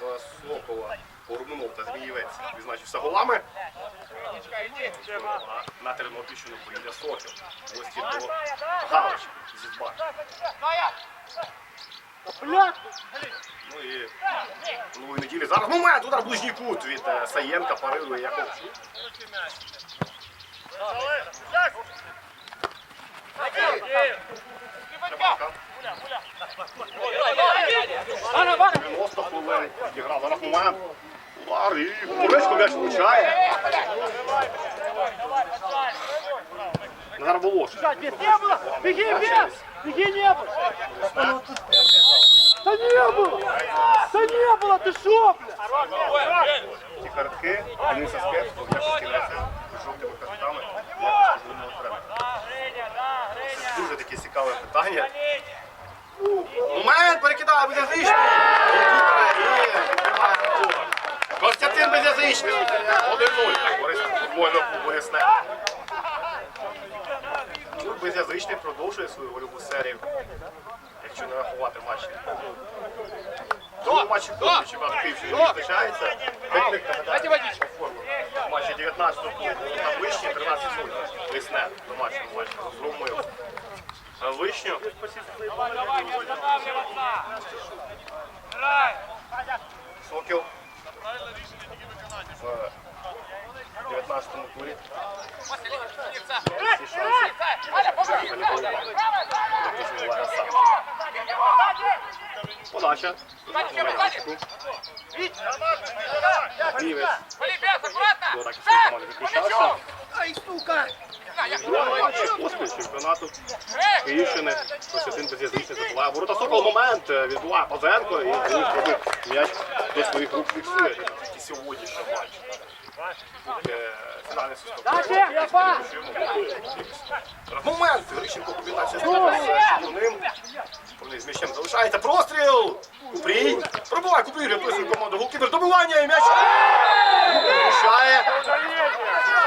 В Сокола, Горбунов та Змієвець відзначився голами. На Тернопільщину поїде Сокіл. Гості до Галич зі. Ну і минулої неділі. Зараз момент, удар ближній кут від е, Саєнка, парирує Яковчук. Шибанка. 90 хвилин відіграв. Зараз момент. Удар і Курецько м'яч влучає. Назар Волош. Не было! Беги, без! Беги, не было! Да не было! Да не было, ты шо, бля? Ці картки, Дениса Скепського, в якості гравця з жовтими картками, в якості головного тренера. Дуже таке цікаве питання. Момент перекидає Безязичний. Костянтин Безязичний. 1-0. Так, Борис футбольно поясне. Ну, Безязичний продовжує свою вольову серію. Якщо не рахувати матчі. До чемпіонат Київщини не визначається. Технік нагадає оформив. В матчі 19 туру на вишні 13 0 Весне домашньому матчі з Румою. На вишню Давай, не останавливаться. Грай. Сокіл в 19-му турі. Всі шанси маніпулювати. Тактичний удар сам. Подача. На майданчику. Грівець. Ребят, аккуратно. До атаки своєї команди відключався. Другий поспіль чемпіонату Київщини. Костянтин Безязичний забуває. Ворота Сокол момент. е, Відбуває Пазенко і робить м'яч до своїх рук фіксує. Це тільки сьогоднішній матч. Е, Фінальний. Момент! Грищенко комбінація з ним. Вони з м'ячем залишається. Простріл! Купрій! Пробуває Купрій, рятує свою команду. Голкіпер добивання і м'яч! Влучає.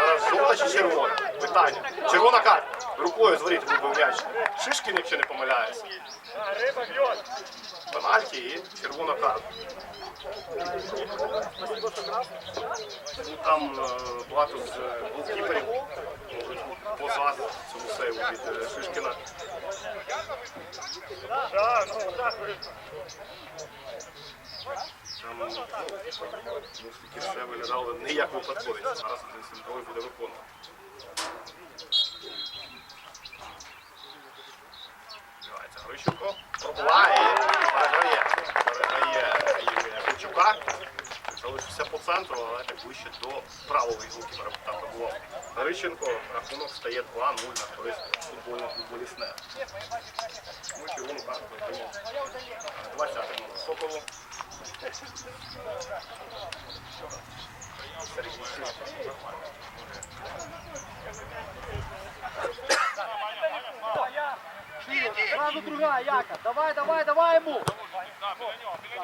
Зараз жовта чи червона? Питання. Червона карта. Рукою зворіти вибив м'яч. Шишкін, якщо не помиляюся. Пенальті і червона карта. Ну, Там е, багато з голкіперів позад цьому сейву від е, Шишкіна. Там ну, ну, таки все виглядало не як випадковість. Зараз один центровий буде виконувати. Відбувається Грищенко. Пробуває переграє. Переграє Грищука. Залишився по центру, але так ближче до правого голкіпера там пробував. Грищенко рахунок стає 2-0 на користь футбольного клубу Лісне. Ну, червону карту отримав 20 номер Соколу. Сергій Шишкін. Сразу другая, Яков. Давай, давай, давай ему.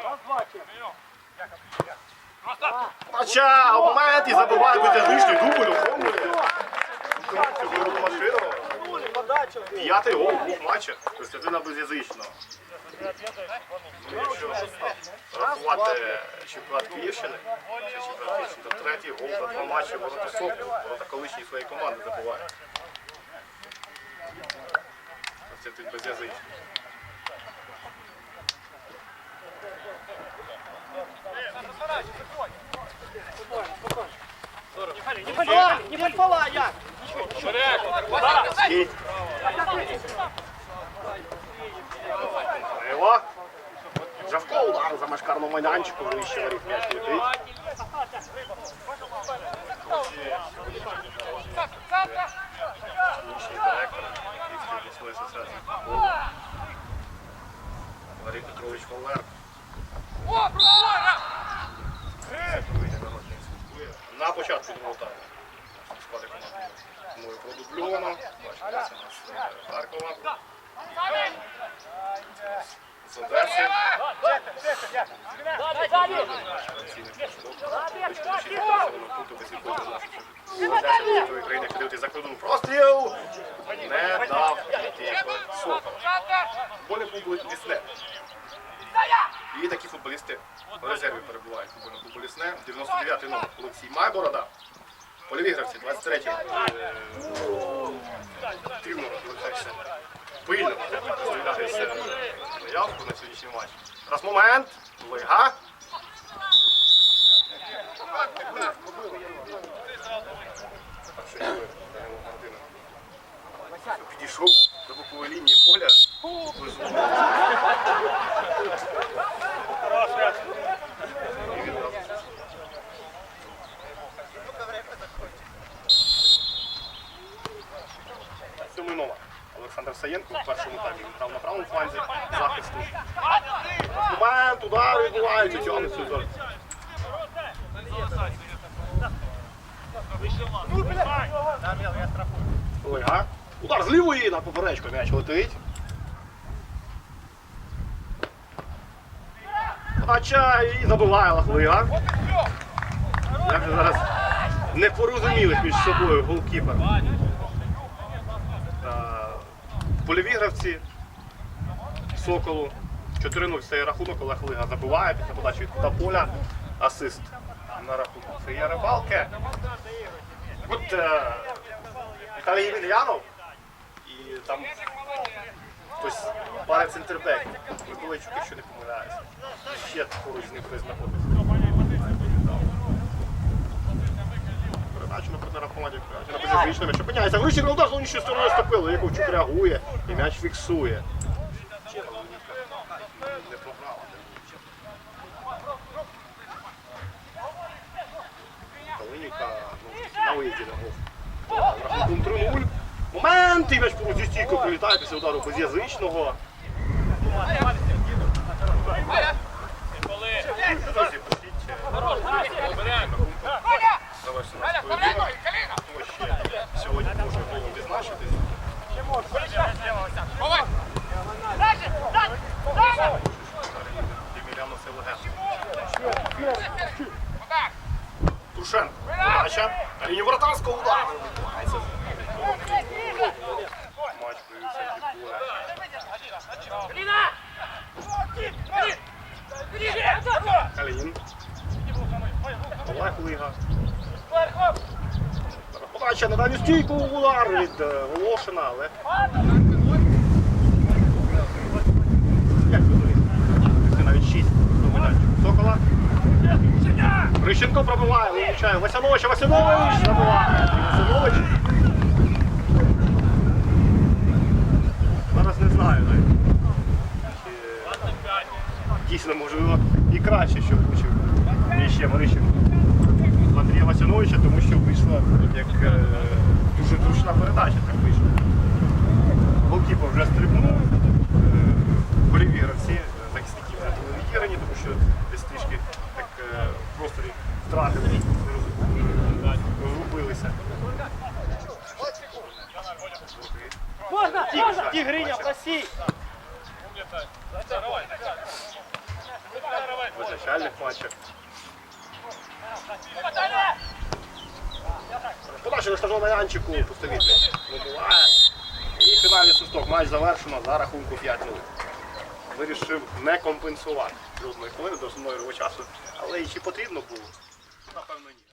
Раз, два, чек. Пача, в момент і забиває Безязичний дубль, оформлює. Цю машину. Подача. П'ятий гол в двох матчах Костянтина Безязичного. Ну, Якщо рахувати чемпіонат Київщини, чи чемпіонат Київщини, то третій гол за два матчі ворота Соколу, ворота колишньої своєї команди забуває. Костянтин Безязичний. Не подпала, не подпала, Як. Стій. Криво. Жавко удар за машкарну майданчику, вище воріт м'яч летить. Асоціації Петрович Валер. На початку другого тайму. Команди. Мною продубльовано. Бачите, у нас Харкова. З Одеси. Простріл, не дав йти Сокол. Лісне. І такі футболісти в резерві перебувають. Футбольний Лісне, 99-й номер. Олексій Майборода. Польові гравці, 23-й. Е, Активно намагаються пильно розглядатися заявку на сьогоднішній матч. Раз момент. Лига. Підійшов до бокової лінії поля. Номер. Олександр Саєнко в першому таймі грав на правому фланзі захисту. Момент, удар відбувається, тягнеться удар. Ольга. Удар з лівої на поперечку м'яч летить. Подача і забиває Лахлига. Як зараз не порозумілись між собою голкіпер. Та Польові гравці Соколу. 4-0 це рахунок, Олег Лига забиває після подачі від кута поля. Асист на рахунок. Це є рибалки. От е, Віталій Ємельянов і там хтось пара центрбеків. Миколайчук, якщо не помиляюся. Ще поруч з ним хтось знаходиться. Передачу на партнера в команді на беззвичними, що пиняється. Глищик на удар зовнішньою стороною стопили. Яковчук реагує і м'яч фіксує. Ну, на виїзді на гол. Рахунком 3-0. Момент! І м'яч зі стійкою прилітає після удару без'язичного. Друзі, пишіть. Завершено наш поєдинок. Хто ще сьогодні може було відзначитись? Деміляно це легенда. Тушенко. Подача. На лінії воротарського удару. Відбувається. Матч привівся від поля. Калін. Олег Лига. Подача на дальню стійку удар від е, Волошина, але. Навіть 6 до медальчику. Сокола. Рищенко пробиває, вилучає Васяновича, Васянович забиває. Васянович. Зараз не знаю навіть. Дійсно, можливо, і краще, що влучив ще Марищенко. Андрія Васяновича, тому що вийшла як е, дуже зручна передача, так вийшла. Голкіпер вже стрибнув, е, боліві гравці, е, захисники вже були відіграні, тому що десь трішки так е, в просторі втратили, е, розгубилися. Можна, можна, Тігриня, просій. В визначальних матчах. Подача на майданчику пустовіти вибиває. І фінальний свисток. Матч завершено за рахунку 5-0. Вирішив не компенсувати жодної хвилини до основного його часу. Але і чи потрібно було?